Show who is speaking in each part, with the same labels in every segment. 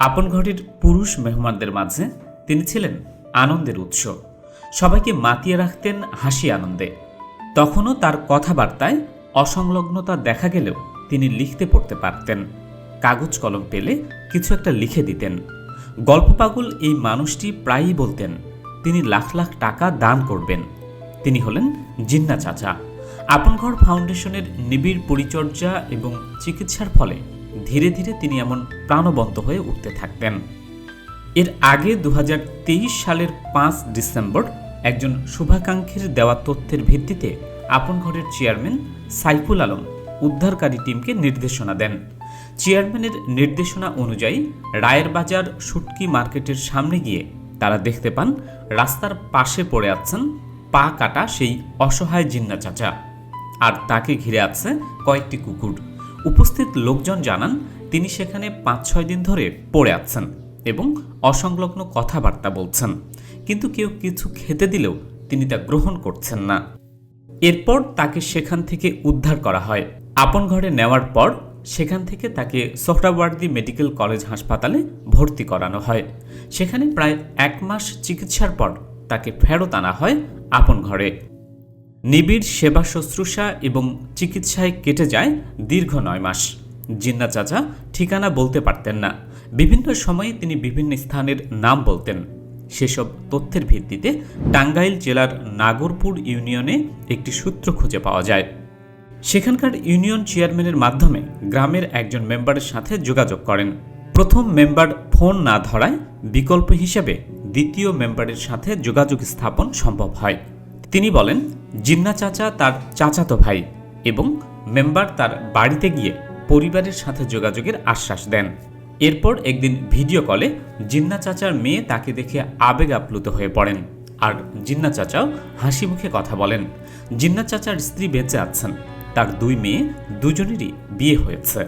Speaker 1: আপন ঘরের পুরুষ মেহমানদের মাঝে তিনি ছিলেন আনন্দের উৎস। সবাইকে মাতিয়ে রাখতেন হাসি আনন্দে। তখনও তার কথাবার্তায় অসংলগ্নতা দেখা গেলেও তিনি লিখতে পড়তে পারতেন। কাগজ কলম পেলে কিছু একটা লিখে দিতেন। গল্প পাগল এই মানুষটি প্রায়ই বলতেন, তিনি লাখ লাখ টাকা দান করবেন। তিনি হলেন জিন্না চাচা। আপন ঘর ফাউন্ডেশনের নিবিড় পরিচর্যা এবং চিকিৎসার ফলে ধীরে ধীরে তিনি এমন প্রাণবন্ত হয়ে উঠতে থাকতেন। এর আগে দু হাজার তেইশ সালের পাঁচ ডিসেম্বর একজন শুভাকাঙ্ক্ষীর দেওয়া তথ্যের ভিত্তিতে আপন ঘরের চেয়ারম্যান সাইফুল আলম উদ্ধারকারী টিমকে নির্দেশনা দেন। চেয়ারম্যানের নির্দেশনা অনুযায়ী রায়ের বাজার সুটকি মার্কেটের সামনে গিয়ে তারা দেখতে পান, রাস্তার পাশে পড়ে আছেন পা কাটা সেই অসহায় জিন্না চাচা। আর তাকে ঘিরে আছে কয়েকটি কুকুর। উপস্থিত লোকজন জানান, তিনি সেখানে পাঁচ ছয় দিন ধরে পড়ে আছেন এবং অসংলগ্ন কথাবার্তা বলছেন। কিন্তু কেউ কিছু খেতে দিলেও তিনি তা গ্রহণ করছেন না। এরপর তাকে সেখান থেকে উদ্ধার করা হয়। আপন ঘরে নেওয়ার পর সেখান থেকে তাকে সোহরাওয়ার্দী মেডিকেল কলেজ হাসপাতালে ভর্তি করানো হয়। সেখানে প্রায় এক মাস চিকিৎসার পর তাকে ফেরত আনা হয় আপন ঘরে। নিবিড় সেবা শুশ্রূষা এবং চিকিৎসায় কেটে যায় দীর্ঘ নয় মাস। জিন্না চাচা ঠিকানা বলতে পারতেন না। বিভিন্ন সময়ে তিনি বিভিন্ন স্থানের নাম বলতেন। সেসব তথ্যের ভিত্তিতে টাঙ্গাইল জেলার নাগরপুর ইউনিয়নে একটি সূত্র খুঁজে পাওয়া যায়। সেখানকার ইউনিয়ন চেয়ারম্যানের মাধ্যমে গ্রামের একজন মেম্বারের সাথে যোগাযোগ করেন। প্রথম মেম্বার ফোন না ধরায় বিকল্প হিসেবে দ্বিতীয় মেম্বারের সাথে যোগাযোগ স্থাপন সম্ভব হয়। তিনি বলেন জিন্না চাচা তার চাচাতো ভাই এবং মেম্বার তার বাড়িতে গিয়ে পরিবারের সাথে যোগাযোগের আশ্বাস দেন। এরপর একদিন ভিডিও কলে জিন্না চাচার মেয়ে তাকে দেখে আবেগ আপ্লুত হয়ে পড়েন আর জিন্না চাচাও হাসি মুখে কথা বলেন। জিন্না চাচার স্ত্রী বেঁচে আছেন, তার দুই মেয়ে দুজনেরই বিয়ে হয়েছে।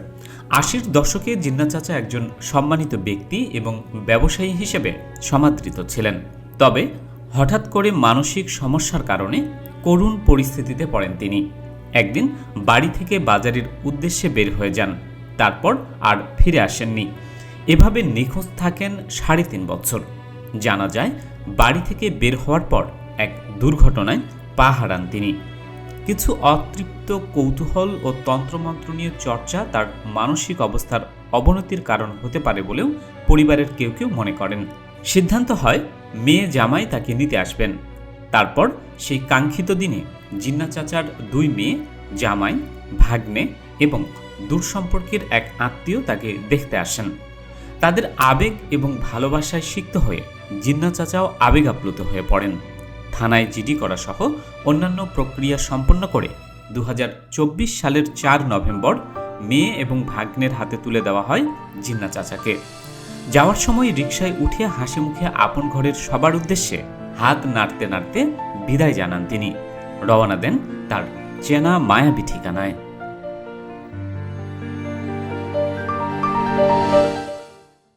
Speaker 1: আশির দশকে জিন্না চাচা একজন সম্মানিত ব্যক্তি এবং ব্যবসায়ী হিসেবে সমাদৃত ছিলেন। তবে হঠাৎ করে মানসিক সমস্যার কারণে করুণ পরিস্থিতিতে পড়েন তিনি। একদিন বাড়ি থেকে বাজারের উদ্দেশ্যে বের হয়ে যান। তারপর আর ফিরে আসেননি। এভাবে নিখোঁজ থাকেন সাড়ে তিন বছর। জানা যায়, বাড়ি থেকে বের হওয়ার পর এক দুর্ঘটনায় পা হারান তিনি। কিছু অতৃপ্ত কৌতূহল ও তন্ত্রমন্ত্র নিয়ে চর্চা তার মানসিক অবস্থার অবনতির কারণ হতে পারে বলেও পরিবারের কেউ কেউ মনে করেন। সিদ্ধান্ত হয়, মেয়ে জামাই তাকে নিতে আসবেন। তারপর সেই কাঙ্ক্ষিত দিনে জিন্না চাচার দুই মেয়ে, জামাই, ভাগ্নে এবং দূর সম্পর্কের এক আত্মীয় তাকে দেখতে আসেন। তাদের আবেগ এবং ভালোবাসায় সিক্ত হয়ে জিন্না চাচাও আবেগ আপ্লুত হয়ে পড়েন। থানায় জিডি করা সহ অন্যান্য প্রক্রিয়া সম্পন্ন করে দু হাজার চব্বিশ সালের চার নভেম্বর মেয়ে এবং ভাগ্নের হাতে তুলে দেওয়া হয় জিন্না চাচাকে। যাওয়ার সময় রিকশায় উঠে হাসি মুখে আপন ঘরের সবার উদ্দেশ্যে হাত নাড়তে নাড়তে বিদায় জানান তিনি। রওনা দেন তার চেনা মায়াবী ঠিকানায়।